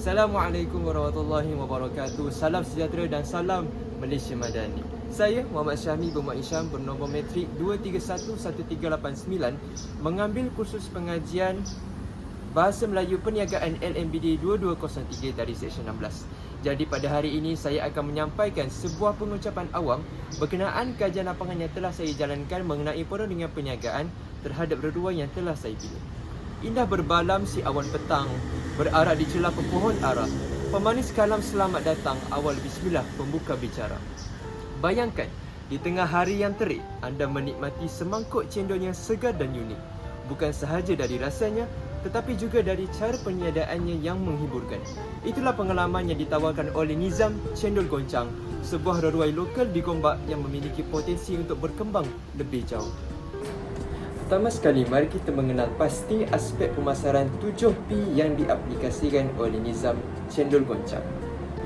Assalamualaikum warahmatullahi wabarakatuh. Salam sejahtera dan salam Malaysia Madani. Saya Muhammad Syahmi Bermuat Isyam bernombor metrik 2311389 mengambil kursus pengajian Bahasa Melayu Perniagaan LMBD 2203 dari Seksyen 16. Jadi pada hari ini saya akan menyampaikan sebuah pengucapan awam berkenaan kajian lapangan yang telah saya jalankan mengenai perundingan perniagaan terhadap redua yang telah saya pilih. Indah berbalam si awan petang Berarak di celah pepohon arah Pemanis kalam selamat datang Awal bismillah pembuka bicara. Bayangkan Di tengah hari yang terik Anda menikmati semangkuk cendol yang segar dan unik. Bukan sahaja dari rasanya Tetapi juga dari cara peniadaannya yang menghiburkan. Itulah pengalaman yang ditawarkan oleh Nizam Cendol Goncang Sebuah reruai lokal di Gombak yang memiliki potensi untuk berkembang lebih jauh Pertama sekali, mari kita mengenal pasti aspek pemasaran 7P yang diaplikasikan oleh Nizam Cendol Goncang.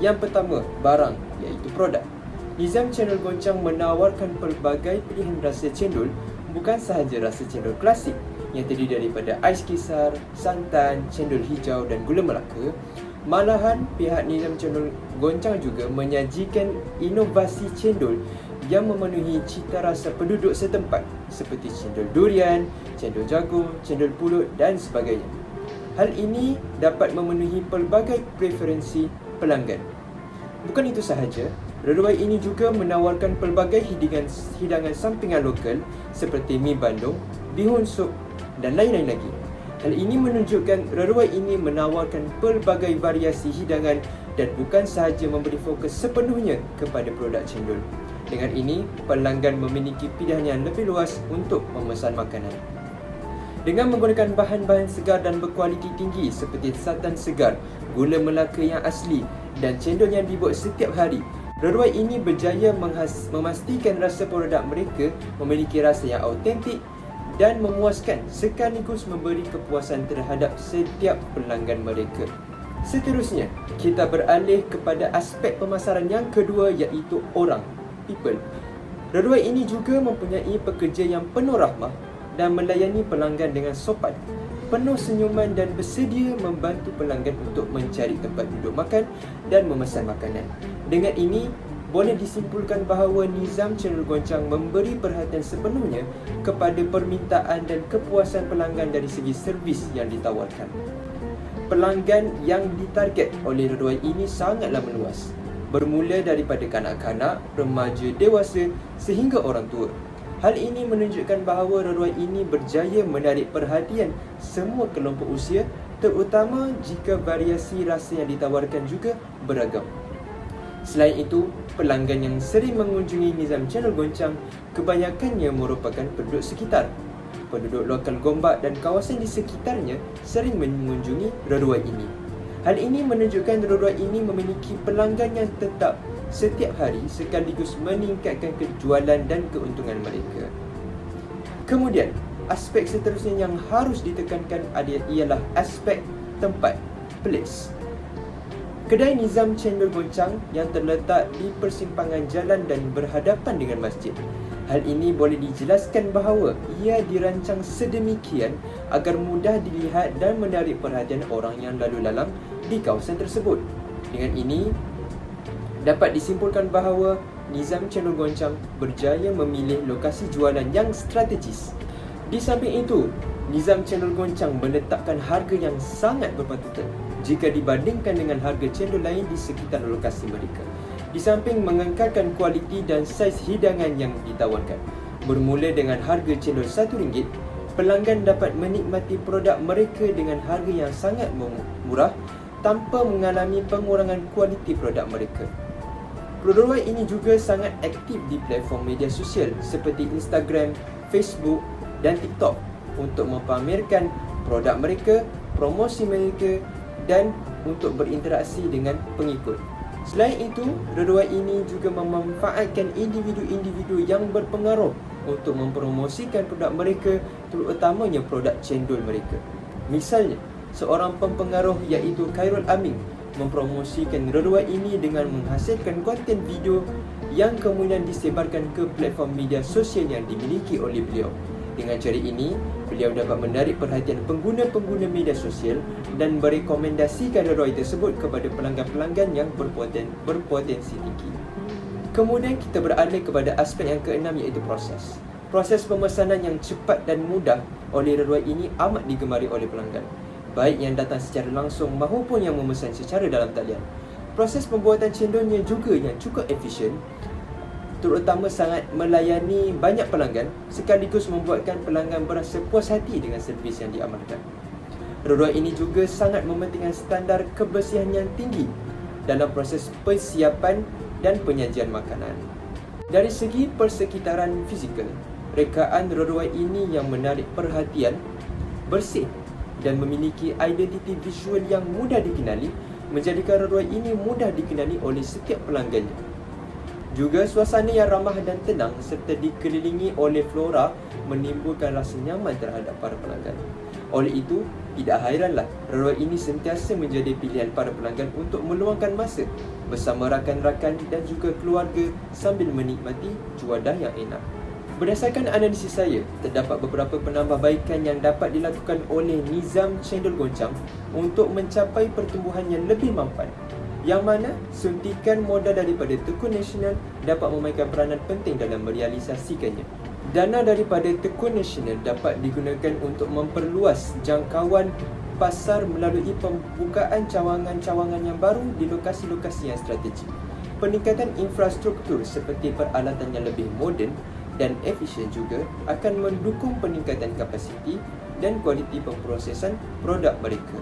Yang pertama, barang iaitu produk. Nizam Cendol Goncang menawarkan pelbagai pilihan rasa cendol bukan sahaja rasa cendol klasik yang terdiri daripada ais kisar, santan, cendol hijau dan gula melaka. Malahan, pihak Nizam Cendol Goncang juga menyajikan inovasi cendol yang memenuhi cita rasa penduduk setempat seperti cendol durian, cendol jagung, cendol pulut dan sebagainya. Hal ini dapat memenuhi pelbagai preferensi pelanggan. Bukan itu sahaja, reruai ini juga menawarkan pelbagai hidangan, hidangan sampingan lokal seperti mi bandung, bihun sup dan lain-lain lagi. Hal ini menunjukkan reruai ini menawarkan pelbagai variasi hidangan dan bukan sahaja memberi fokus sepenuhnya kepada produk cendol. Dengan ini, pelanggan memiliki pilihan yang lebih luas untuk memesan makanan. Dengan menggunakan bahan-bahan segar dan berkualiti tinggi seperti santan segar, gula melaka yang asli dan cendol yang dibuat setiap hari, Reruai ini berjaya menghas- memastikan rasa produk mereka memiliki rasa yang autentik dan memuaskan sekaligus memberi kepuasan terhadap setiap pelanggan mereka. Seterusnya, kita beralih kepada aspek pemasaran yang kedua iaitu orang people. Reruai ini juga mempunyai pekerja yang penuh rahmah dan melayani pelanggan dengan sopan, penuh senyuman dan bersedia membantu pelanggan untuk mencari tempat duduk makan dan memesan makanan. Dengan ini, boleh disimpulkan bahawa Nizam Channel Goncang memberi perhatian sepenuhnya kepada permintaan dan kepuasan pelanggan dari segi servis yang ditawarkan. Pelanggan yang ditarget oleh reruai ini sangatlah meluas bermula daripada kanak-kanak, remaja, dewasa sehingga orang tua. Hal ini menunjukkan bahawa reruai ini berjaya menarik perhatian semua kelompok usia terutama jika variasi rasa yang ditawarkan juga beragam. Selain itu, pelanggan yang sering mengunjungi Nizam Channel Goncang kebanyakannya merupakan penduduk sekitar. Penduduk lokal Gombak dan kawasan di sekitarnya sering mengunjungi reruai ini. Hal ini menunjukkan roda ini memiliki pelanggan yang tetap setiap hari sekaligus meningkatkan kejualan dan keuntungan mereka. Kemudian, aspek seterusnya yang harus ditekankan ialah aspek tempat, place. Kedai Nizam Cendol Goncang yang terletak di persimpangan jalan dan berhadapan dengan masjid Hal ini boleh dijelaskan bahawa ia dirancang sedemikian agar mudah dilihat dan menarik perhatian orang yang lalu lalang di kawasan tersebut. Dengan ini, dapat disimpulkan bahawa Nizam Channel Goncang berjaya memilih lokasi jualan yang strategis. Di samping itu, Nizam Channel Goncang meletakkan harga yang sangat berpatutan jika dibandingkan dengan harga cendol lain di sekitar lokasi mereka. Di samping mengekalkan kualiti dan saiz hidangan yang ditawarkan. Bermula dengan harga cendol RM1, pelanggan dapat menikmati produk mereka dengan harga yang sangat murah tanpa mengalami pengurangan kualiti produk mereka. Produk ini juga sangat aktif di platform media sosial seperti Instagram, Facebook dan TikTok untuk mempamerkan produk mereka, promosi mereka dan untuk berinteraksi dengan pengikut. Selain itu, reruai ini juga memanfaatkan individu-individu yang berpengaruh untuk mempromosikan produk mereka terutamanya produk cendol mereka. Misalnya, seorang pempengaruh iaitu Khairul Amin mempromosikan reruai ini dengan menghasilkan konten video yang kemudian disebarkan ke platform media sosial yang dimiliki oleh beliau. Dengan cara ini, beliau dapat menarik perhatian pengguna-pengguna media sosial dan merekomendasikan roi tersebut kepada pelanggan-pelanggan yang berpoten, berpotensi tinggi. Kemudian kita beralih kepada aspek yang keenam iaitu proses. Proses pemesanan yang cepat dan mudah oleh roi ini amat digemari oleh pelanggan. Baik yang datang secara langsung maupun yang memesan secara dalam talian. Proses pembuatan cendolnya juga yang cukup efisien terutama sangat melayani banyak pelanggan sekaligus membuatkan pelanggan berasa puas hati dengan servis yang diamalkan. Roi ini juga sangat mementingkan standar kebersihan yang tinggi dalam proses persiapan dan penyajian makanan. Dari segi persekitaran fizikal, rekaan roi ini yang menarik perhatian, bersih dan memiliki identiti visual yang mudah dikenali menjadikan roi ini mudah dikenali oleh setiap pelanggannya. Juga suasana yang ramah dan tenang serta dikelilingi oleh flora menimbulkan rasa nyaman terhadap para pelanggan. Oleh itu, tidak hairanlah Roi ini sentiasa menjadi pilihan para pelanggan untuk meluangkan masa bersama rakan-rakan dan juga keluarga sambil menikmati cuadah yang enak. Berdasarkan analisis saya, terdapat beberapa penambahbaikan yang dapat dilakukan oleh Nizam Cendol Goncang untuk mencapai pertumbuhan yang lebih mampan yang mana suntikan modal daripada Tekun Nasional dapat memainkan peranan penting dalam merealisasikannya. Dana daripada Tekun Nasional dapat digunakan untuk memperluas jangkauan pasar melalui pembukaan cawangan-cawangan yang baru di lokasi-lokasi yang strategik. Peningkatan infrastruktur seperti peralatan yang lebih moden dan efisien juga akan mendukung peningkatan kapasiti dan kualiti pemprosesan produk mereka.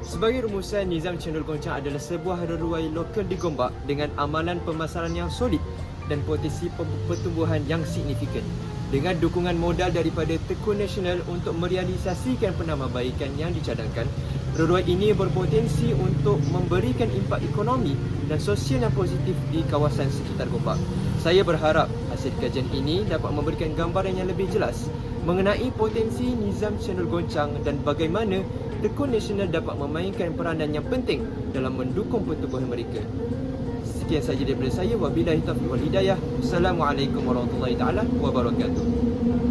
Sebagai rumusan, Nizam Cendol Goncang adalah sebuah reruai lokal di Gombak dengan amalan pemasaran yang solid dan potensi pertumbuhan yang signifikan. Dengan dukungan modal daripada Tekun Nasional untuk merealisasikan penambahbaikan yang dicadangkan, reruai ini berpotensi untuk memberikan impak ekonomi dan sosial yang positif di kawasan sekitar Gombak. Saya berharap hasil kajian ini dapat memberikan gambaran yang lebih jelas mengenai potensi Nizam Cendol Goncang dan bagaimana Tekun Nasional dapat memainkan peranan yang penting dalam mendukung pertumbuhan mereka. Sekian sahaja daripada saya. Wabillahi taufiq wal hidayah. Assalamualaikum warahmatullahi wabarakatuh.